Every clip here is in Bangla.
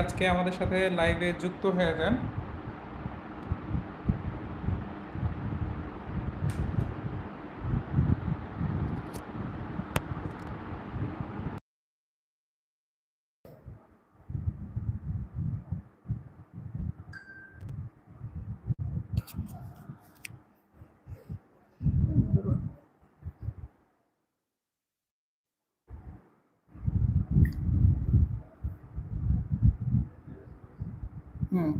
আজকে আমাদের সাথে লাইভে যুক্ত হয়ে যান হুম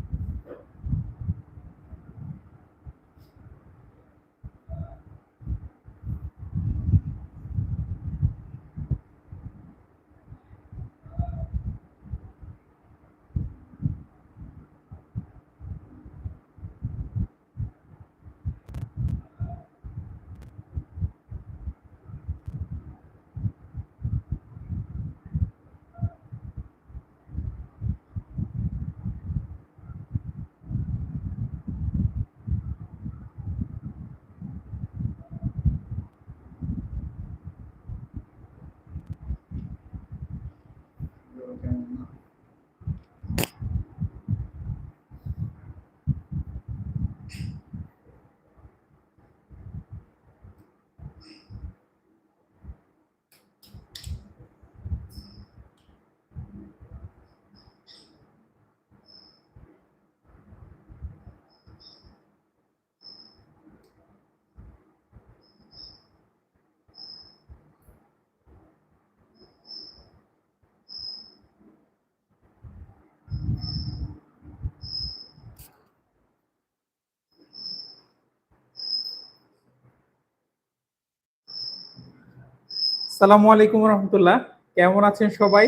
সালামু আলাইকুম রহমতুল্লাহ। কেমন আছেন সবাই?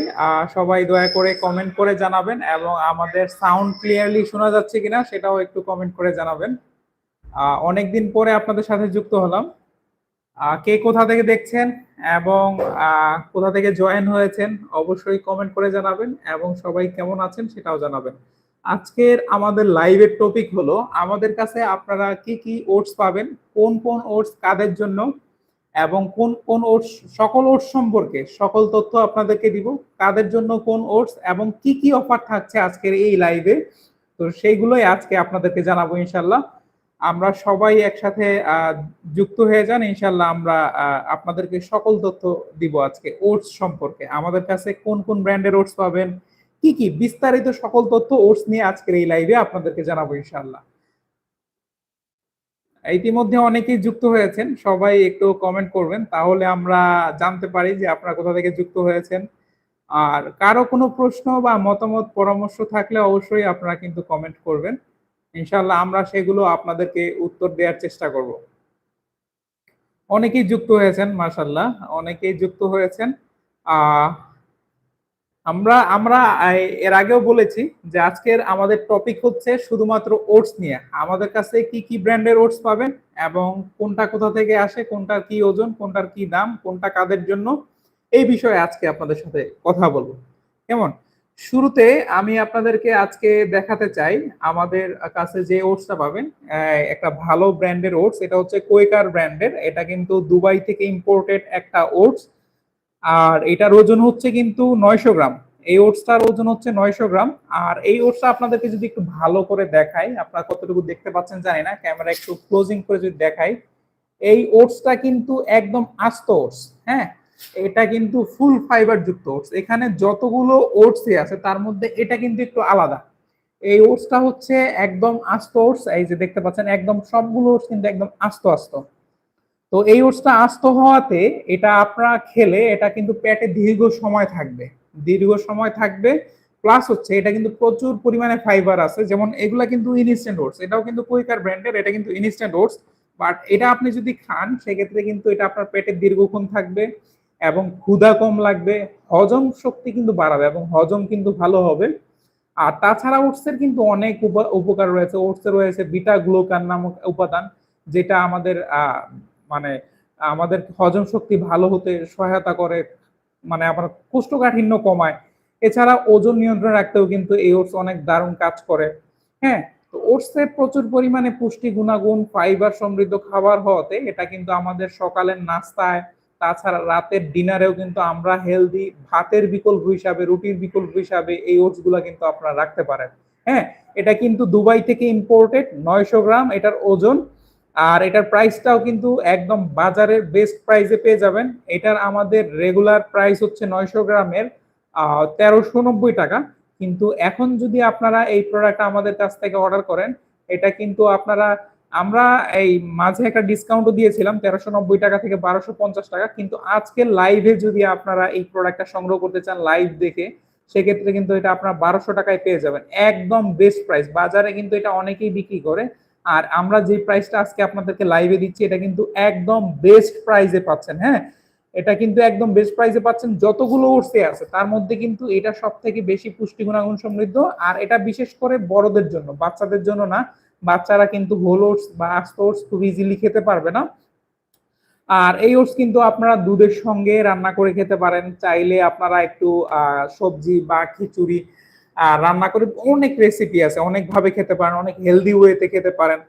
সবাই দয়া করে কমেন্ট করে জানাবেন এবং আমাদের সাউন্ড ক্লিয়ারলি শোনা যাচ্ছে কিনা সেটাও একটু কমেন্ট করে জানাবেন। অনেকদিন পরে আপনাদের সাথে যুক্ত হলাম। কে কোথা থেকে দেখছেন এবং কোথা থেকে জয়েন হয়েছেন অবশ্যই কমেন্ট করে জানাবেন এবং সবাই কেমন আছেন সেটাও জানাবেন। আজকের আমাদের লাইভের টপিক হলো, আমাদের কাছে আপনারা কি কি ওটস পাবেন, কোন কোন ওটস কাদের জন্য এবং কোন কোন ওটস, সকল ওটস সম্পর্কে সকল তথ্য আপনাদেরকে দিব। কাদের জন্য কোন ওটস এবং কি কি অফার থাকছে আজকের এই লাইভে? তো সেইগুলোই আজকে আপনাদেরকে জানাব ইনশাল্লাহ আমরা সবাই একসাথে যুক্ত হয়ে যান ইনশাল্লাহ আমরা আপনাদেরকে সকল তথ্য দিব আজকে ওটস সম্পর্কে। আমাদের কাছে কোন কোন ব্র্যান্ডের ওটস পাবেন? কি কি বিস্তারিত সকল তথ্য ওটস নিয়ে আজকের এই লাইভে আপনাদেরকে জানাব ইনশাল্লাহ ইতিমধ্যে অনেকেই যুক্ত হয়েছেন। সবাই একটু কমেন্ট করবেন, তাহলে আমরা জানতে পারি যে আপনারা কোথা থেকে যুক্ত হয়েছেন। আর কারও কোনো প্রশ্ন বা মতামত, পরামর্শ থাকলে অবশ্যই আপনারা কিন্তু কমেন্ট করবেন। ইনশাল্লাহ আমরা সেগুলো আপনাদেরকে উত্তর দেওয়ার চেষ্টা করব। অনেকেই যুক্ত হয়েছেন মার্শাল্লাহ অনেকেই যুক্ত হয়েছেন। আহ আমরা আমরা এর আগেও বলেছি যে আজকের আমাদের টপিক হচ্ছে শুধুমাত্র ওটস নিয়ে। আমাদের কাছে কি কি ব্র্যান্ডের ওটস পাবেন এবং কোনটা কোথা থেকে আসে, কোনটার কি ওজন, কোনটার কি দাম, কোনটা কাদের জন্য, এই বিষয়ে আজকে আপনাদের সাথে কথা বলব। কেমন? শুরুতে আমি আপনাদেরকে আজকে দেখাতে চাই আমাদের কাছে যে ওটসটা পাবেন একটা ভালো ব্র্যান্ডের ওটস এটা হচ্ছে কোয়েকার ব্র্যান্ডের এটা কিন্তু দুবাই থেকে ইম্পোর্টেড একটা ওটস আর এটার ওজন হচ্ছে কিন্তু নয়শো গ্রাম। এই ওটসটার ওজন হচ্ছে নয়শো গ্রাম। আর এই ওটসটা আপনাদেরকে যদি একটু ভালো করে দেখাই, আপনারা কতটুকু দেখতে পাচ্ছেন জানি না, ক্যামেরা একটু ক্লোজিং করে যদি দেখাই। এই ওটসটা কিন্তু একদম আস্ত ওটস হ্যাঁ? এটা কিন্তু ফুল ফাইবার যুক্ত ওটস। এখানে যতগুলো ওটস আছে, তার মধ্যে এটা কিন্তু একটু আলাদা। এই ওটসটা হচ্ছে একদম আস্ত ওটস, এই যে দেখতে পাচ্ছেন, একদম সবগুলো ওটস কিন্তু একদম আস্ত আস্ত। তো এই ওটসটা আস্ত হওয়াতে এটা আপনারা খেলে এটা কিন্তু পেটে দীর্ঘ সময় থাকবে, দীর্ঘ সময় থাকবে। প্লাস হচ্ছে এটা কিন্তু প্রচুর পরিমাণে ফাইবার আছে, যেমন এগুলা কিন্তু ইনস্ট্যান্ট ওটস এটাও কিন্তু কুইকার ব্র্যান্ডের এটা কিন্তু ইনস্ট্যান্ট ওটস বাট এটা আপনি যদি খান, সেক্ষেত্রে কিন্তু এটা আপনার পেটে দীর্ঘক্ষণ থাকবে এবং ক্ষুধা কম লাগবে, হজম শক্তি কিন্তু বাড়াবে এবং হজম কিন্তু ভালো হবে। আর তাছাড়া ওটসের কিন্তু অনেক উপ- উপকার রয়েছে। ওটসে রয়েছে বিটা গ্লুকান নামক উপাদান, যেটা আমাদের মানে আমাদের হজম শক্তি ভালো হতে সহায়তা করে মানে আমার কোষ্ঠকাঠিন্য কমায়। এছাড়া ওজন নিয়ন্ত্রণে রাখতেও কিন্তু এই ওটস অনেক দারুণ কাজ করে। হ্যাঁ তো ওটসে প্রচুর পরিমাণে পুষ্টি গুণাগুণ, ফাইবার সমৃদ্ধ খাবার হওয়াতে এটা কিন্তু আমাদের সকালের নাস্তায়, তাছাড়া রাতের ডিনারেও কিন্তু আমরা হেলদি ভাতের বিকল্প হিসাবে, রুটির বিকল্প হিসাবে এই ওটসগুলা কিন্তু আপনারা রাখতে পারেন। হ্যাঁ এটা কিন্তু দুবাই থেকে ইম্পোর্টেড নয়শো গ্রাম এটার ওজন আর এটার প্রাইসটাও কিন্তু একদম বাজারের বেস্ট প্রাইসে পেয়ে যাবেন। এটার আমাদের রেগুলার প্রাইস হচ্ছে নয়শো গ্রামের তেরোশো নব্বই টাকা। কিন্তু এখন যদি আপনারা এই প্রোডাক্ট আমাদের কাছ থেকে অর্ডার করেন, এটা কিন্তু আপনারা, আমরা এই মাঝে একটা ডিসকাউন্টও দিয়েছিলাম, তেরোশো নব্বই টাকা থেকে বারোশো পঞ্চাশ টাকা। কিন্তু আজকের লাইভে যদি আপনারা এই প্রোডাক্টটা সংগ্রহ করতে চান লাইভ দেখে, সেক্ষেত্রে কিন্তু এটা আপনারা বারোশো টাকায় পেয়ে যাবেন। একদম বেস্ট প্রাইস বাজারে কিন্তু এটা অনেকেই বিক্রি করে। আর আমরা যে প্রাইসটা আজকে আপনাদেরকে লাইভে দিচ্ছি, এটা কিন্তু একদম বেস্ট প্রাইসে পাচ্ছেন হ্যাঁ? এটা কিন্তু একদম বেস্ট প্রাইসে পাচ্ছেন, যতগুলো ওটসে আছে, তার মধ্যে কিন্তু এটা সব থেকে বেশি পুষ্টি গুণাগুণ সমৃদ্ধ, আর এটা বিশেষ করে বড়দের জন্য, বাচ্চাদের জন্য না, বাচ্চারা কিন্তু হোল ওটস বা আস্ত ওটস খুব ইজিলি খেতে পারবে না। আর এই ওটস কিন্তু আপনারা দুধের সঙ্গে রান্না করে খেতে পারেন, চাইলে আপনারা একটু সবজি বা খিচুড়ি রান্না করে অনেক রেসিপি আছে অনেক ভাবে খেতে পারেন, অনেক হেলদি ওয়েতে খেতে পারেন।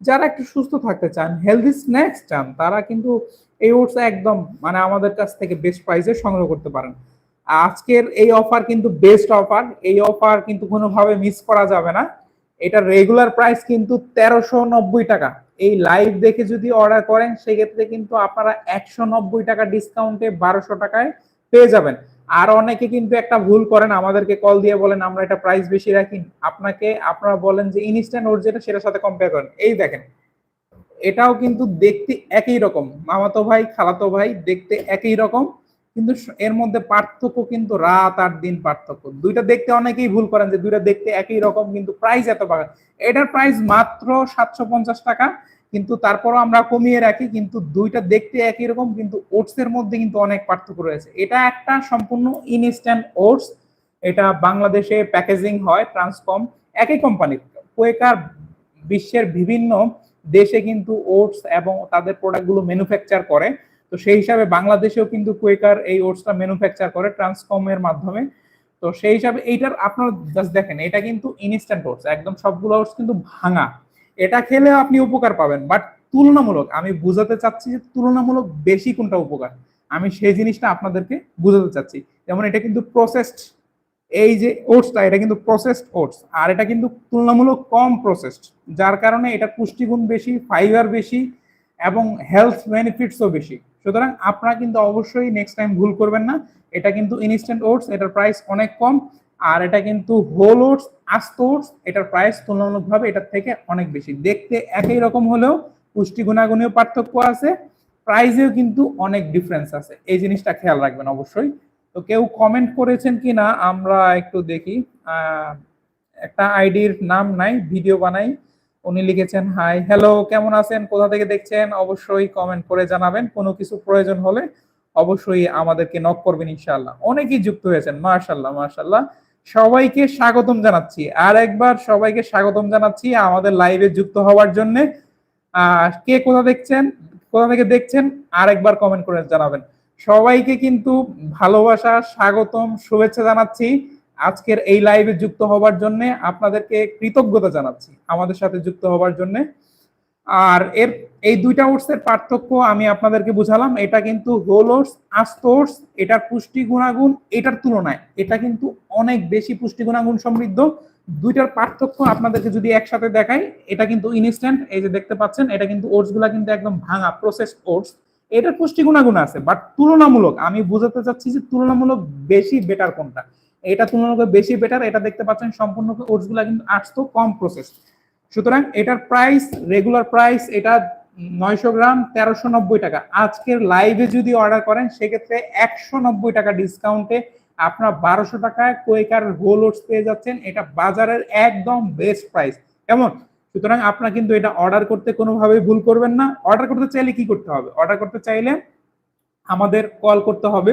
যারা একটু সুস্থ থাকতে চান হেলদি স্ন্যাক্স চান, তারা কিন্তু এই ওটস একদম মানে আমাদের কাছ থেকে বেস্ট প্রাইসে সংগ্রহ করতে পারেন। আজকের এই অফার কিন্তু বেস্ট অফার এই অফার কিন্তু কোনোভাবে মিস করা যাবে না। এটা রেগুলার প্রাইস কিন্তু তেরোশো নব্বই টাকা। এই লাইভ দেখে যদি অর্ডার করেন, সেক্ষেত্রে কিন্তু আপনারা একশো নব্বই টাকা ডিসকাউন্টে বারোশো টাকায় পেয়ে যাবেন। আর অনেকে কিন্তু একটা ভুল করেন, আমাদেরকে কল দিয়ে বলেন, আমরা এটা প্রাইস বেশি রাখি। আপনাকে, আপনারা বলেন যে ইনস্ট্যান্ট ওর যেটা, সেটার সাথে কম্পেয়ার করেন। এই দেখেন, এটাও কিন্তু দেখতে একই রকম। মামাতো ভাই, খালাতো ভাই, দেখতে একই রকম, কিন্তু এর মধ্যে পার্থক্য কিন্তু রাত আর দিন পার্থক্য। দুইটা দেখতে অনেকেই ভুল করেন যে দুইটা দেখতে একই রকম, কিন্তু প্রাইস এত পাকা এটার প্রাইস মাত্র সাতশো পঞ্চাশ টাকা। কিন্তু তারপরও আমরা কমিয়ে রাখি, কিন্তু দুইটা দেখতে একই রকম, কিন্তু ওটস এর মধ্যে কিন্তু অনেক পার্থক্য রয়েছে। এটা একটা সম্পূর্ণ ইনস্ট্যান্ট ওটস এটা বাংলাদেশে প্যাকেজিং হয় ট্রান্সফর্ম একই কোম্পানির কোয়েকার বিশ্বের বিভিন্ন দেশে কিন্তু ওটস এবং তাদের প্রোডাক্টগুলো ম্যানুফ্যাকচার করে। তো সেই হিসাবে বাংলাদেশেও কিন্তু কুয়েকার এই ওটসটা ম্যানুফ্যাকচার করে ট্রান্সফর্মের মাধ্যমে। তো সেই হিসাবে এইটার, আপনারা জাস্ট দেখেন, এটা কিন্তু ইনস্ট্যান্ট ওটস একদম সবগুলো ওটস কিন্তু ভাঙা। এটা খেলে আপনি উপকার পাবেন বাট তুলনামূলক, আমি বুঝাতে চাচ্ছি যে তুলনামূলক বেশি কোনটা উপকার? আমি সেই জিনিসটা আপনাদেরকে বুঝাতে চাচ্ছি। যেমন এটা কিন্তু প্রসেসড এই যে ওটসটা এটা কিন্তু প্রসেসড ওটস আর এটা কিন্তু তুলনামূলক কম প্রসেসড যার কারণে এটা পুষ্টিগুণ বেশি ফাইবার বেশি, এবং হেলথ বেনিফিটসও বেশি। সুতরাং আপনারা কিন্তু অবশ্যই নেক্সট টাইম ভুল করবেন না। এটা কিন্তু ইনস্ট্যান্ট ওটস এটার প্রাইস অনেক কম, আর এটা কিন্তু হোল ওটস আস্ত ওটস এটার প্রাইস তুলনামূলকভাবে এটার থেকে অনেক বেশি। দেখতে একই রকম হলেও পুষ্টি গুণাগুণীয় পার্থক্য আছে, প্রাইসেও কিন্তু অনেক ডিফারেন্স আছে। এই জিনিসটা খেয়াল রাখবেন অবশ্যই। তো কেউ কমেন্ট করেছেন কি না আমরা একটু দেখি। একটা আইডির নাম নাই ভিডিও বানাই। উনি লিখেছেন হাই হ্যালো কেমন আছেন? কোথা থেকে দেখছেন? অবশ্যই কমেন্ট করে জানাবেন। কোনো কিছু প্রয়োজন হলে অবশ্যই আমাদেরকে নক করবেন ইনশাল্লাহ অনেকেই যুক্ত হয়েছেন মার্শাল্লাহ মার্শাল্লাহ সবাইকে স্বাগতম জানাচ্ছি। আর একবার সবাইকে স্বাগতম জানাচ্ছি আমাদের লাইভে যুক্ত হওয়ার জন্য। কে কোথা দেখছেন? কোথা থেকে দেখছেন? আর একবার কমেন্ট করে জানাবেন। সবাইকে কিন্তু ভালোবাসা, স্বাগতম, শুভেচ্ছা জানাচ্ছি। আজকের এই লাইভে যুক্ত হবার জন্য আপনাদেরকে কৃতজ্ঞতা জানাচ্ছি আমাদের সাথে যুক্ত হবার জন্য। আর এর এই দুইটা ওটসের পার্থক্য আমি আপনাদেরকে বুঝালাম। এটা কিন্তু হোল ওটস আস্ত ওটস এটার পুষ্টি গুণাগুণ, এটার তুলনায় এটা কিন্তু অনেক বেশি পুষ্টি গুণাগুণ সমৃদ্ধ। দুইটার পার্থক্য আপনাদেরকে যদি একসাথে দেখাই, এটা কিন্তু ইনস্ট্যান্ট এই যে দেখতে পাচ্ছেন, এটা কিন্তু ওটসগুলা কিন্তু একদম ভাঙা প্রসেস ওটস। এটার পুষ্টি গুণাগুণ আছে বাট তুলনামূলক, আমি বুঝাতে চাচ্ছি যে তুলনামূলক বেশি বেটার কোনটা? এটা তুলনামূলক বেশি বেটার এটা দেখতে পাচ্ছেন সম্পূর্ণ ওটসগুলা কিন্তু আসতো, কম প্রসেস সুতরাং এটার প্রাইস রেগুলার প্রাইস এটা নয়শো গ্রাম তেরোশো নব্বই টাকা। আজকের লাইভে যদি অর্ডার করেন, সেক্ষেত্রে একশো নব্বই টাকা ডিসকাউন্টে আপনার বারোশো টাকায় কোয়েকার হোল ওটস পেয়ে যাচ্ছেন। এটা বাজারের একদম বেস্ট প্রাইস কেমন? সুতরাং আপনার কিন্তু এটা অর্ডার করতে কোনোভাবেই ভুল করবেন না। অর্ডার করতে চাইলে কি করতে হবে? অর্ডার করতে চাইলে আমাদের কল করতে হবে।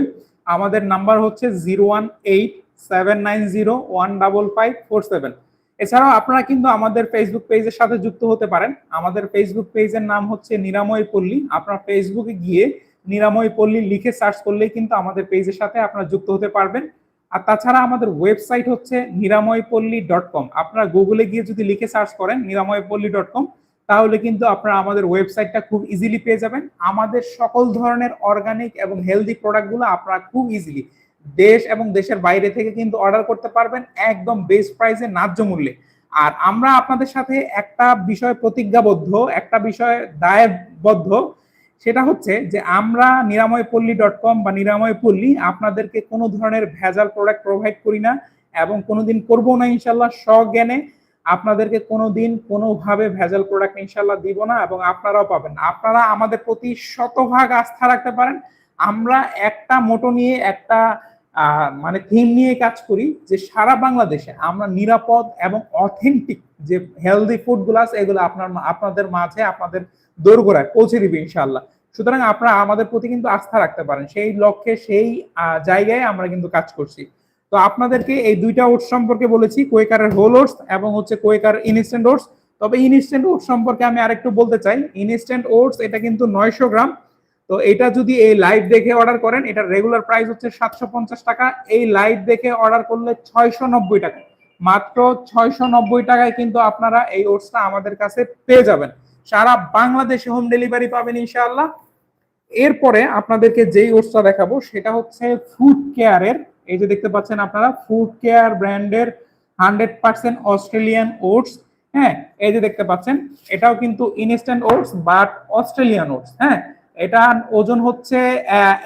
আমাদের নাম্বার হচ্ছে zero one eight seven nine zero one double five four seven এছাড়াও আপনারা কিন্তু আমাদের ফেসবুক পেজের সাথে যুক্ত হতে পারেন। আমাদের ফেসবুক পেজের নাম হচ্ছে নিরাময় পল্লী। আপনার ফেসবুকে গিয়ে নিরাময় পল্লী লিখে সার্চ করলেই কিন্তু আমাদের পেজের সাথে আপনারা যুক্ত হতে পারবেন। আর তাছাড়া আমাদের ওয়েবসাইট হচ্ছে নিরাময়পল্লী ডট কম আপনারা গুগলে গিয়ে যদি লিখে সার্চ করেন নিরাময়পল্লী ডট কম তাহলে কিন্তু আপনারা আমাদের ওয়েবসাইটটা খুব ইজিলি পেয়ে যাবেন। আমাদের সকল ধরনের অর্গানিক এবং হেলদি প্রোডাক্টগুলো আপনারা খুব ইজিলি দেশ এবং দেশের বাইরে থেকে কিন্তু অর্ডার করতে পারবেন একদম বেস্ট প্রাইসে ন্যায্য মূল্যে। আর আমরা আপনাদের সাথে একটা বিষয় প্রতিজ্ঞাবদ্ধ, একটা বিষয় দায়বদ্ধ, সেটা হচ্ছে যে আমরা নিরাময় পল্লী ডট কম বা নিরাময় পল্লী আপনাদেরকে কোনো ধরনের ভেজাল প্রোডাক্ট প্রোভাইড করি না এবং কোনোদিন করব না ইনশাল্লাহ, স্বজ্ঞানে আপনাদেরকে কোনোদিন কোনোভাবে ভেজাল প্রোডাক্ট ইনশাল্লাহ দিব না এবং আপনারাও পাবেন। আপনারা আমাদের প্রতি শতভাগ আস্থা রাখতে পারেন। আমরা একটা মোটো নিয়ে একটা মানে থিম নিয়ে কাজ করি যে সারা বাংলাদেশে আমরা নিরাপদ এবং অথেন্টিক যে হেলদি ফুডগুলো আছে, এগুলো আপনার আপনাদের মাঝে, আপনাদের দোরগোড়ায় পৌঁছে দিবে ইনশাল্লাহ সুতরাং আপনারা আমাদের প্রতি কিন্তু আস্থা রাখতে পারেন। সেই লক্ষ্যে, সেই জায়গায় আমরা কিন্তু কাজ করছি। তো আপনাদেরকে এই দুইটা ওটস সম্পর্কে বলেছি কোয়েকারের হোল ওটস এবং হচ্ছে কোয়েকার ইনস্ট্যান্ট ওটস তবে ইনস্ট্যান্ট ওটস সম্পর্কে আমি আরেকটু বলতে চাই। ইনস্ট্যান্ট ওটস এটা কিন্তু নয়শো গ্রাম। তো এটা যদি এই লাইভ দেখে অর্ডার করেন এটা রেগুলার প্রাইস হচ্ছে সাতশো পঞ্চাশ টাকা। এই লাইভ দেখে অর্ডার করলে ছয়শো নব্বই টাকা। মাত্র ছয়শো নব্বই টাকায় কিন্তু আপনারা এই ওটসটা আমাদের কাছে পেয়ে যাবেন। সারা বাংলাদেশে হোম ডেলিভারি পাবেন ইনশাআল্লাহ। এরপরে আপনাদেরকে যেই ওটসটা দেখাবো, সেটা হচ্ছে ফুড কেয়ারের এই যে দেখতে পাচ্ছেন আপনারা ফুড কেয়ার ব্র্যান্ডের হান্ড্রেড পার্সেন্ট অস্ট্রেলিয়ান ওটস হ্যাঁ এই যে দেখতে পাচ্ছেন, এটাও কিন্তু instant oats but Australian oats হ্যাঁ এটা ওজন হচ্ছে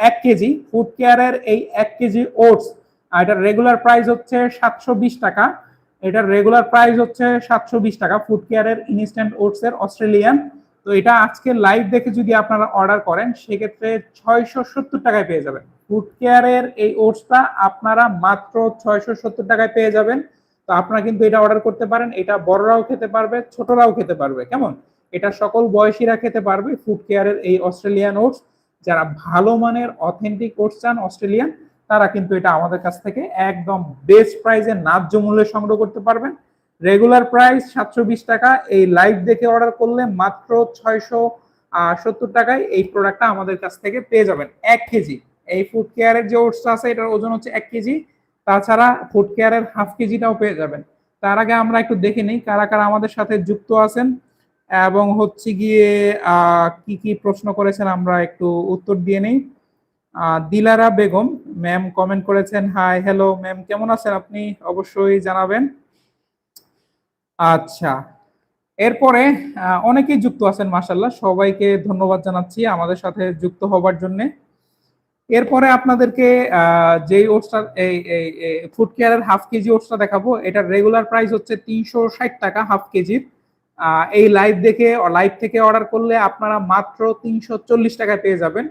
এক কেজি। ফুড কেয়ারের এই এক কেজি ওটস এটার রেগুলার প্রাইস হচ্ছে সাতশো বিশ টাকা। এটার রেগুলার প্রাইস হচ্ছে সাতশো বিশ টাকা। ফুড কেয়ারের ইনস্ট্যান্ট ওটস এর অস্ট্রেলিয়ান তো এটা আজকে লাইভ দেখে যদি আপনারা অর্ডার করেন, সেক্ষেত্রে ছয়শো সত্তর টাকায় পেয়ে যাবেন। ফুড কেয়ারের এই ওটসটা আপনারা মাত্র ছয়শো সত্তর টাকায় পেয়ে যাবেন। তো আপনারা কিন্তু এটা অর্ডার করতে পারেন। এটা বড়রাও খেতে পারবে, ছোটরাও খেতে পারবে। কেমন? এটা সকল বয়সীরা খেতে পারবে ফুড কেয়ারের এই অস্ট্রেলিয়ান ওটস যারা ভালো মানের অথেন্টিক ওটস চান অস্ট্রেলিয়ান তারা কিন্তু এটা আমাদের কাছ থেকে একদম বেস্ট প্রাইসে ন্যায্য মূল্যে সংগ্রহ করতে পারবেন। রেগুলার প্রাইস সাতশো বিশ টাকা। এই লাইভ দেখে অর্ডার করলে মাত্র ছয়শো সত্তর টাকায় এই প্রোডাক্টটা আমাদের কাছ থেকে পেয়ে যাবেন। এক কেজি। এই ফুড কেয়ারের যে ওটসটা আছে, এটার ওজন হচ্ছে এক কেজি। তাছাড়া ফুড কেয়ারের হাফ কেজিটাও পেয়ে যাবেন। তার আগে আমরা একটু দেখে নিই কারা কারা আমাদের সাথে যুক্ত আছেন। এবং হচ্ছে গিয়ে কি কি প্রশ্ন করেছেন আমরা একটু উত্তর দিয়ে নেই। দিলারা বেগম, ম্যাম কমেন্ট করেছেন হাই হ্যালো ম্যাম, কেমন আছেন আপনি? অবশ্যই জানাবেন। আচ্ছা এরপরে অনেকেই যুক্ত আছেন মাসাল্লাহ সবাইকে ধন্যবাদ জানাচ্ছি আমাদের সাথে যুক্ত হবার জন্য। এরপরে আপনাদেরকে যেই ওটসটা, এই ফুড কেয়ারের হাফ কেজি ওটসটা দেখাবো। এটার রেগুলার প্রাইস হচ্ছে তিনশো ষাট টাকা হাফ কেজির। এই লাইভ দেখে লাইভ থেকে অর্ডার করলে আপনারা মাত্র তিনশো চল্লিশ টাকায় পেয়ে যাবেন।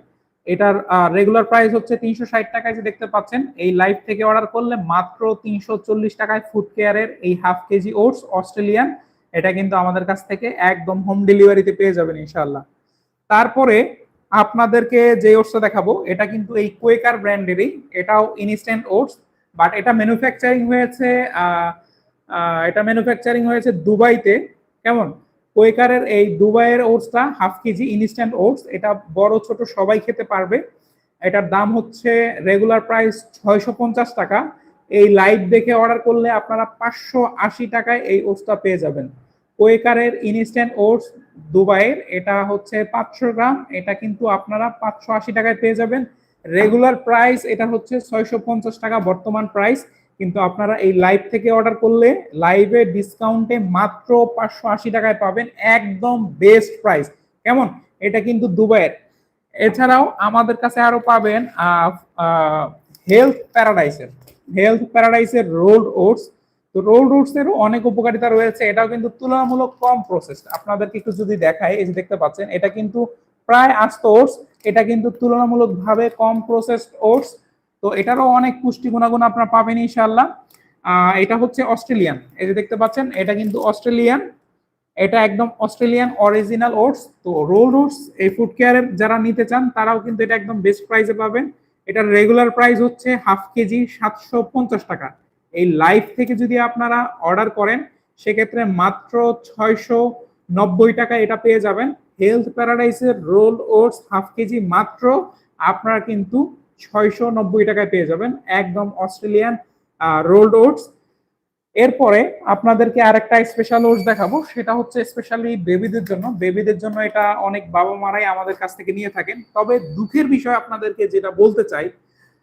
এটার রেগুলার প্রাইস হচ্ছে তিনশো ষাট টাকায়, যে দেখতে পাচ্ছেন। এই লাইভ থেকে অর্ডার করলে মাত্র তিনশো চল্লিশ টাকায় ফুড কেয়ারের এই হাফ কেজি ওটস অস্ট্রেলিয়ান এটা কিন্তু আমাদের কাছ থেকে একদম হোম ডেলিভারিতে পেয়ে যাবেন ইনশাল্লাহ তারপরে আপনাদেরকে যে ওটসটা দেখাবো, এটা কিন্তু এই কোয়েকার ব্র্যান্ডেরই এটাও ইনস্ট্যান্ট ওটস বাট এটা ম্যানুফ্যাকচারিং হয়েছে এটা ম্যানুফ্যাকচারিং হয়েছে দুবাইতে। কেমন? কোয়েকারের এই দুবাইয়ের ওটসটা হাফ কেজি ইনস্ট্যান্ট ওটস, এটা বড় ছোট সবাই খেতে পারবে। এটার দাম হচ্ছে রেগুলার প্রাইস ছয়শো পঞ্চাশ টাকা। এই লাইভ দেখে অর্ডার করলে আপনারা পাঁচশো আশি টাকায় এই ওটসটা পেয়ে যাবেন। কোয়েকারের ইনস্ট্যান্ট ওটস দুবাইয়ের, এটা হচ্ছে পাঁচশো গ্রাম, এটা কিন্তু আপনারা পাঁচশো আশি টাকায় পেয়ে যাবেন। রেগুলার প্রাইস এটা হচ্ছে ছয়শো পঞ্চাশ টাকা বর্তমান প্রাইস কিন্তু আপনারা এই লাইভ থেকে অর্ডার করলে লাইভে ডিসকাউন্টে মাত্র পাঁচশো আশি টাকায় পাবেন একদম বেস্ট প্রাইস কেমন? এটা কিন্তু দুবাইয়ের। এছাড়াও আমাদের কাছে আরও পাবেন হেলথ প্যারাডাইসের হেলথ প্যারাডাইসের রোল্ড ওটস তো রোল্ড ওটস এরও অনেক উপকারিতা রয়েছে। এটাও কিন্তু তুলনামূলক কম প্রসেস আপনাদেরকে একটু যদি দেখায় এই যে দেখতে পাচ্ছেন, এটা কিন্তু প্রায় আস্ত ওটস এটা কিন্তু তুলনামূলকভাবে কম প্রসেসড ওটস তো এটারও অনেক পুষ্টি গুণাগুণ আপনারা পাবেন ইনশাল্লাহ এটা হচ্ছে অস্ট্রেলিয়ান। এই যে দেখতে পাচ্ছেন, এটা কিন্তু অস্ট্রেলিয়ান। এটা একদম অস্ট্রেলিয়ান অরিজিনাল ওটস তো রোল ওটস এই ফুড কেয়ারের যারা নিতে চান, তারাও কিন্তু এটা একদম বেস্ট প্রাইসে পাবেন। এটার রেগুলার প্রাইস হচ্ছে হাফ কেজি সাতশো পঞ্চাশ টাকা। এই লাইভ থেকে যদি আপনারা অর্ডার করেন, সেক্ষেত্রে মাত্র ছয়শো নব্বই টাকা এটা পেয়ে যাবেন। হেলথ প্যারাডাইসের রোল ওটস হাফ কেজি মাত্র আপনারা কিন্তু ছয়শো নব্বই টাকায় পেয়ে যাবেন একদম অস্ট্রেলিয়ান রোল্ড ওটস এরপরে আপনাদেরকে আরেকটা স্পেশাল ওটস দেখাবো, সেটা হচ্ছে স্পেশালি বেবিদের জন্য। বেবিদের জন্য এটা অনেক বাবা মারাই আমাদের কাছ থেকে নিয়ে থাকেন। তবে দুঃখের বিষয় আপনাদেরকে যেটা বলতে চাই,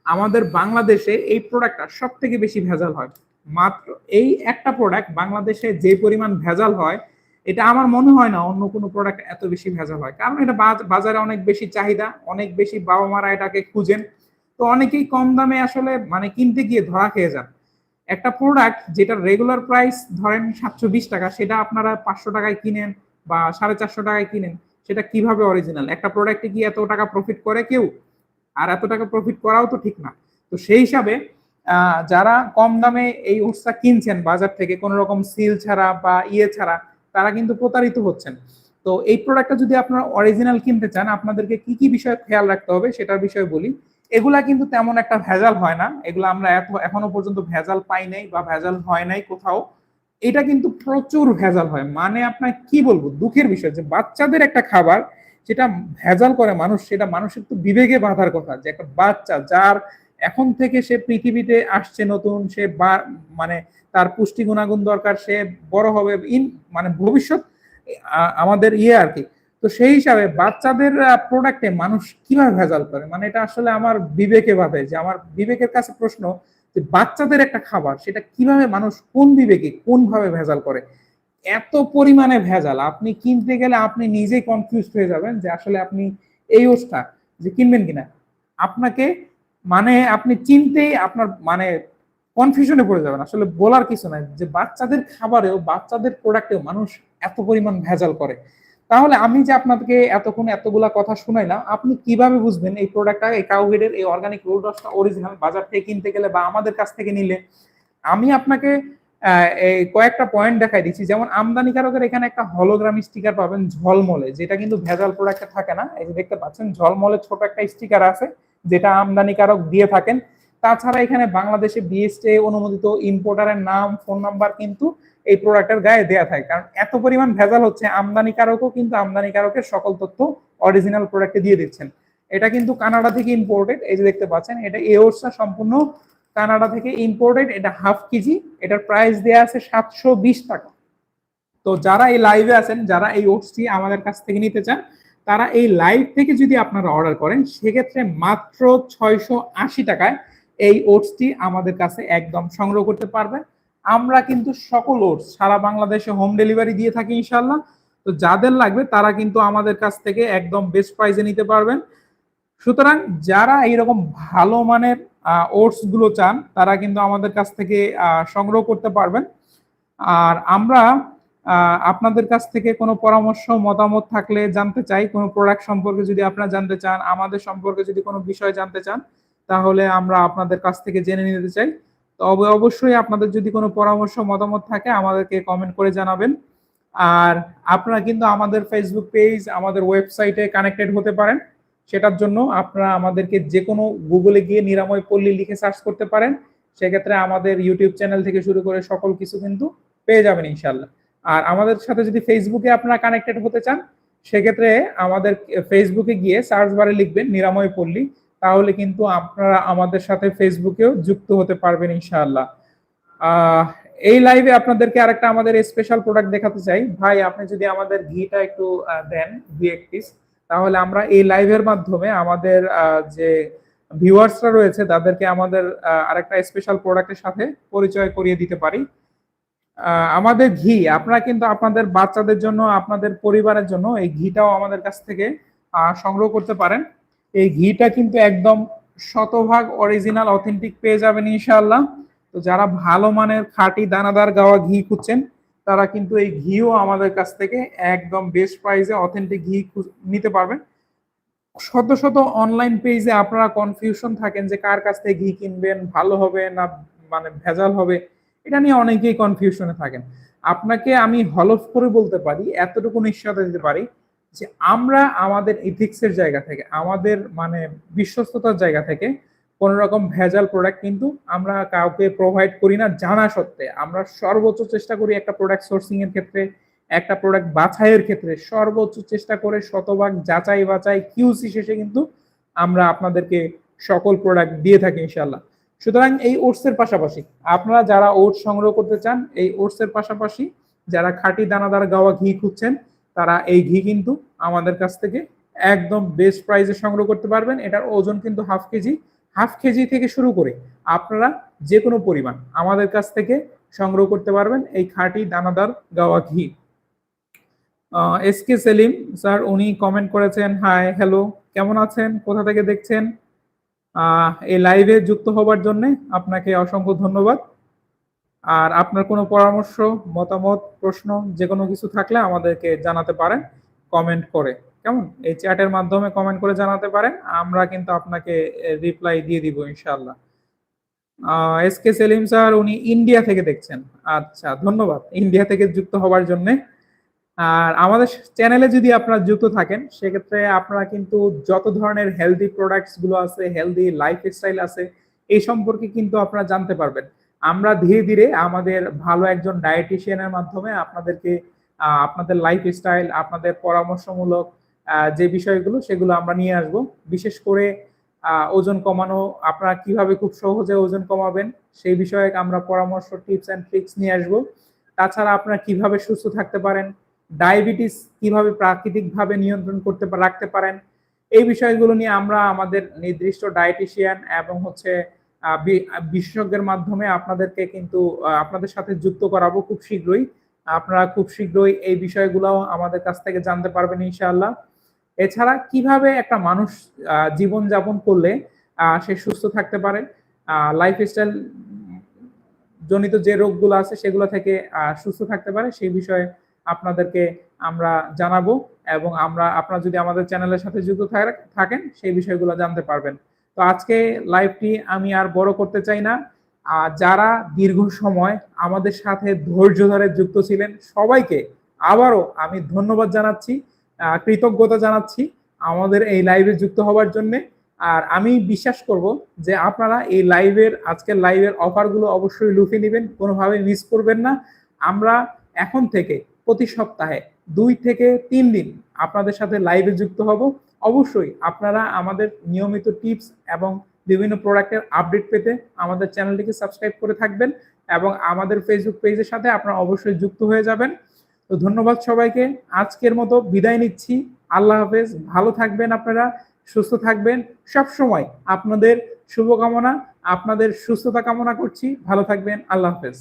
আমাদের বাংলাদেশে এই প্রোডাক্টটা সব থেকে বেশি ভেজাল হয়। মাত্র এই একটা প্রোডাক্ট বাংলাদেশে যে পরিমাণ ভেজাল হয়, এটা আমার মনে হয় না অন্য কোনো প্রোডাক্ট এত বেশি ভেজাল হয়। কারণ এটা বাজারে অনেক বেশি চাহিদা, অনেক বেশি বাবা মারা এটাকে খুঁজেন। তো অনেকেই কম দামে আসলে মানে কিনতে গিয়ে ধরা খেয়ে যান। একটা প্রোডাক্ট যেটা রেগুলার প্রাইস ধরেন সাতশো বিশ টাকা, সেটা আপনারা পাঁচশো টাকায় কিনেন বা সাড়ে চারশো টাকায় কিনেন, সেটা কীভাবে অরিজিনাল একটা প্রোডাক্টে কি এত টাকা প্রফিট করে কেউ? আর এত টাকা প্রফিট করাও তো ঠিক না। তো সেই হিসাবে যারা কম দামে এই ওটসটা কিনছেন বাজার থেকে কোনো রকম সিল ছাড়া বা ইয়ে ছাড়া, তারা কিন্তু প্রতারিত হচ্ছেন। তো এই প্রোডাক্টটা যদি আপনারা অরিজিনাল কিনতে চান, আপনাদেরকে কি কি বিষয়ে খেয়াল রাখতে হবে সেটার বিষয়ে বলি। এগুলা কিন্তু তেমন একটা ভেজাল হয় না। এগুলো আমরা এখনও পর্যন্ত ভেজাল পাই নাই বা ভেজাল হয় নাই কোথাও। এটা কিন্তু প্রচুর ভেজাল হয়। মানে আপনার কি বলব? দুঃখের বিষয় যে বাচ্চাদের একটা খাবার যেটা ভেজাল করে মানুষ, সেটা মানুষের তো বিবেকে বাঁধার কথা। যে একটা বাচ্চা যার এখন থেকে সে পৃথিবীতে আসছে নতুন, সে বা মানে তার পুষ্টি গুণাগুণ দরকার, সে বড় হবে। ইন মানে ভবিষ্যৎ আমাদের ইয়ে আর কি। তো সেই হিসাবে বাচ্চাদের প্রোডাক্টে মানুষ কীভাবে ভেজাল করে? মানে এটা আসলে আমার বিবেকে বাধে যে আমার বিবেকের কাছে প্রশ্ন যে বাচ্চাদের একটা খাবার, সেটা কীভাবে মানুষ কোন বিবেকে কোন ভাবে ভেজাল করে? এত পরিমাণে ভেজাল, আপনি কিনতে গেলে আপনি নিজেই কনফিউজ হয়ে যাবেন যে আসলে আপনি এই ওষটা যে কিনবেন কিনা। আপনাকে মানে আপনি চিনতেই আপনার মানে কনফিউশনে পড়ে যাবেন। আসলে বলার কিছু নাই যে বাচ্চাদের খাবারেও, বাচ্চাদের প্রোডাক্টেও মানুষ এত পরিমাণ ভেজাল করে। তাহলে আমি যে আপনাদেরকে এতক্ষণ এতগুলা কথা শুনাইলাম আপনি কীভাবে বুঝবেন এই প্রোডাক্টটা এই কাউহেডের এই অর্গানিক রোড রসটা অরিজিনাল বাজার থেকে কিনতে গেলে বা আমাদের কাছ থেকে নিলে? আমি আপনাকে কয়েকটা পয়েন্ট দেখাই দিচ্ছি। যেমন আমদানিকারকের এখানে একটা হলোগ্রাম স্টিকার পাবেন ঝলমলে, যেটা কিন্তু ভেজাল প্রোডাক্টে থাকে না। এই যে দেখতে পাচ্ছেন, ঝলমলে ছোট একটা স্টিকার আছে, যেটা আমদানিকারক দিয়ে থাকেন। তাছাড়া এখানে বাংলাদেশে বিএসটে অনুমোদিত ইম্পোর্টারের নাম ফোন নাম্বার কিন্তু এই প্রোডাক্টের গায়ে দেয়া থাকে। কারণ এত পরিমাণ ভেজাল হচ্ছে, আমদানিকারকও কিন্তু আমদানিকারকের সকল তথ্য অরিজিনাল প্রোডাক্টে দিয়ে দিচ্ছেন। এটা কিন্তু কানাডা থেকে ইম্পোর্টেড এই যে দেখতে পাচ্ছেন, এটা এওরসা সম্পূর্ণ কানাডা থেকে ইম্পোর্টেড এটা হাফ কেজি, এটার প্রাইস দেয়া আছে সাতশো বিশ টাকা। তো যারা এই লাইভে আছেন, যারা এই ওটসটি আমাদের কাছ থেকে নিতে চান, তারা এই লাইভ থেকে যদি আপনারা অর্ডার করেন, সেক্ষেত্রে মাত্র ছয়শো আশি টাকায় এই ওটসটি আমাদের কাছে একদম সংগ্রহ করতে পারবেন আমরা কিন্তু সকল ওটস সারা বাংলাদেশে হোম ডেলিভারি দিয়ে থাকি ইনশাল্লাহ তো যাদের লাগবে তারা কিন্তু আমাদের কাছ থেকে একদম বেস্ট প্রাইসে নিতে পারবেন। সুতরাং যারা এইরকম ভালো মানের ওটসগুলো চান, তারা কিন্তু আমাদের কাছ থেকে সংগ্রহ করতে পারবেন। আর আমরা আপনাদের কাছ থেকে কোনো পরামর্শ, মতামত থাকলে জানতে চাই, কোনো প্রোডাক্ট সম্পর্কে যদি আপনারা জানতে চান, আমাদের সম্পর্কে যদি কোনো বিষয় জানতে চান, তাহলে আমরা আপনাদের কাছ থেকে জেনে নিতে চাই। তবে অবশ্যই আপনাদের যদি কোনো পরামর্শ, মতামত থাকে, আমাদেরকে কমেন্ট করে জানাবেন। আর আপনারা কিন্তু আমাদের ফেসবুক পেজ আমাদের ওয়েবসাইটে কানেক্টেড হতে পারেন। সেটার জন্য আপনারা আমাদেরকে যে কোনো গুগলে গিয়ে নিরাময় পল্লী লিখে সার্চ করতে পারেন। সেক্ষেত্রে আমাদের ইউটিউব চ্যানেল থেকে শুরু করে সকল কিছু কিন্তু পেয়ে যাবেন ইনশাল্লাহ আর আমাদের সাথে যদি ফেসবুকে আপনারা কানেক্টেড হতে চান, সেক্ষেত্রে আমাদের ফেসবুকে গিয়ে সার্চ বারে লিখবেন নিরাময় পল্লী। তাহলে কিন্তু আপনারা আমাদের সাথে ফেসবুকেও যুক্ত হতে পারবেন ইনশাআল্লাহ। এই লাইভে আপনাদেরকে আরেকটা আমাদের স্পেশাল প্রোডাক্ট দেখাতে চাই। ভাই, আপনি যদি আমাদের ঘিটা একটু দেন দুই এক পিস তাহলে আমরা এই লাইভের মাধ্যমে আমাদের যে ভিউয়ার্সরা রয়েছে, তাদেরকে আমাদের আরেকটা স্পেশাল প্রোডাক্টের সাথে পরিচয় করিয়ে দিতে পারি। আমাদের ঘি, আপনারা কিন্তু আপনাদের বাচ্চাদের জন্য, আপনাদের পরিবারের জন্য এই ঘিটাও আমাদের কাছ থেকে সংগ্রহ করতে পারেন। এই ঘিটা কিন্তু একদম শতভাগ অরিজিনাল অথেন্টিক পেয়ে যাবেন ইনশাআল্লাহ। তো যারা ভালো মানের খাঁটি দানাদার গাওয়া ঘি খুঁজছেন, তারা কিন্তু এই ঘিও আমাদের কাছ থেকে একদম বেস্ট প্রাইসে অথেন্টিক ঘি নিতে পারবেন। শত শত অনলাইন পেজে আপনারা কনফিউশন থাকেন যে কার কাছ থেকে ঘি কিনবেন, ভালো হবে না মানে ভেজাল হবে, এটা নিয়ে অনেকেই কনফিউশনে থাকেন। আপনাকে আমি হলফ করে বলতে পারি, এতটুকু নিশ্চয়তা দিতে পারি যে আমরা আমাদের ইথিক্সের জায়গা থেকে, আমাদের মানে বিশ্বস্ততার জায়গা থেকে কোন রকম ভেজাল প্রোডাক্ট কিন্তু আমরা কাউকে প্রোভাইড করি না জানা সত্ত্বে। আমরা সর্বোচ্চ চেষ্টা করি একটা প্রোডাক্ট সোর্সিং এর ক্ষেত্রে, একটা প্রোডাক্ট বাছাইয়ের ক্ষেত্রে। সর্বোচ্চ চেষ্টা করে শতভাগ যাচাই বাছাই কিউসি শেষে কিন্তু আমরা আপনাদেরকে সকল প্রোডাক্ট দিয়ে থাকি ইনশাল্লাহ সুতরাং এই ওটসের পাশাপাশি, আপনারা যারা ওটস সংগ্রহ করতে চান, এই ওটসের পাশাপাশি যারা খাঁটি দানাদার গাওয়া ঘি খুঁজছেন তারা এই ঘি কিন্তু আমাদের কাছ থেকে একদম বেস্ট প্রাইসে সংগ্রহ করতে পারবেন। এটার ওজন কিন্তু হাফ কেজি। হাফ কেজি থেকে শুরু করে আপনারা যে কোনো পরিমাণ আমাদের কাছ থেকে সংগ্রহ করতে পারবেন এই খাঁটি দানাদার গাওয়া ঘি। এস কে সেলিম স্যার, উনি কমেন্ট করেছেন হাই হ্যালো কেমন আছেন? কোথা থেকে দেখছেন? এই লাইভে যুক্ত হবার জন্য আপনাকে অসংখ্য ধন্যবাদ। আর আপনার কোনো পরামর্শ, মতামত, প্রশ্ন যে কোনো কিছু থাকলে আমাদেরকে জানাতে পারেন কমেন্ট করে। কেমন? এই চ্যাটের মাধ্যমে কমেন্ট করে জানাতে পারেন, আমরা কিন্তু আপনাকে রিপ্লাই দিয়ে দিব ইনশাআল্লাহ। এস কে সেলিম স্যার, উনি ইন্ডিয়া থেকে দেখছেন। আচ্ছা ধন্যবাদ। ইন্ডিয়া থেকে যুক্ত হবার জন্যে। আর আমাদের চ্যানেলে যদি আপনারা যুক্ত থাকেন, সেক্ষেত্রে আপনারা কিন্তু যত ধরনের হেলদি প্রোডাক্টসগুলো আছে হেলদি লাইফ স্টাইল আছে, এই সম্পর্কে কিন্তু আপনারা জানতে পারবেন। আমরা ধীরে ধীরে আমাদের ভালো একজন ডায়েটিশিয়ানের মাধ্যমে আপনাদেরকে আপনাদের লাইফ স্টাইল আপনাদের পরামর্শমূলক যে বিষয়গুলো সেগুলো আমরা নিয়ে আসব। বিশেষ করে ওজন কমানো, আপনারা কীভাবে খুব সহজে ওজন কমাবেন সেই বিষয়ে আমরা পরামর্শ টিপস অ্যান্ড ট্রিক্স নিয়ে আসব। তাছাড়া আপনারা কীভাবে সুস্থ থাকতে পারেন ডায়াবেটিস কীভাবে প্রাকৃতিকভাবে নিয়ন্ত্রণ করতে রাখতে পারেন, এই বিষয়গুলো নিয়ে আমরা আমাদের নির্দিষ্ট ডায়েটিশিয়ান এবং হচ্ছে বিশেষজ্ঞের মাধ্যমে আপনাদেরকে কিন্তু আপনাদের সাথে যুক্ত করাবো খুব শীঘ্রই। আপনারা খুব শীঘ্রই এই বিষয়গুলো আমাদের কাছ থেকে জানতে পারবেন ইনশাআল্লাহ। এছাড়া কীভাবে একটা মানুষ জীবন যাপন করলে সে সুস্থ থাকতে পারে? লাইফ স্টাইল জনিত যে রোগগুলো আছে সেগুলো থেকে সুস্থ থাকতে পারে সেই বিষয়ে আপনাদেরকে আমরা জানাব এবং আমরা, আপনারা যদি আমাদের চ্যানেলের সাথে যুক্ত থাকেন, সেই বিষয়গুলো জানতে পারবেন। তো আজকে লাইভটি আমি আর বড় করতে চাই না। আর যারা দীর্ঘ সময় আমাদের সাথে ধৈর্য ধরে যুক্ত ছিলেন, সবাইকে আবারও আমি ধন্যবাদ জানাচ্ছি কৃতজ্ঞতা জানাচ্ছি আমাদের এই লাইভে যুক্ত হওয়ার জন্য। আর আমি বিশ্বাস করব যে আপনারা এই লাইভের আজকের লাইভের অফারগুলো অবশ্যই লুফে নেবেন, কোনোভাবে মিস করবেন না। আমরা এখন থেকে প্রতি সপ্তাহে দুই থেকে তিন দিন আপনাদের সাথে লাইভে যুক্ত হব। অবশ্যই আপনারা আমাদের নিয়মিত টিপস এবং বিভিন্ন প্রোডাক্টের আপডেট পেতে আমাদের চ্যানেলটিকে সাবস্ক্রাইব করে থাকবেন এবং আমাদের ফেসবুক পেজের সাথে আপনারা অবশ্যই যুক্ত হয়ে যাবেন। তো ধন্যবাদ সবাইকে। আজকের মতো বিদায় নিচ্ছি। আল্লাহ হাফেজ। ভালো থাকবেন আপনারা, সুস্থ থাকবেন। সব সময় আপনাদের শুভকামনা, আপনাদের সুস্থতা কামনা করছি। ভালো থাকবেন। আল্লাহ হাফেজ।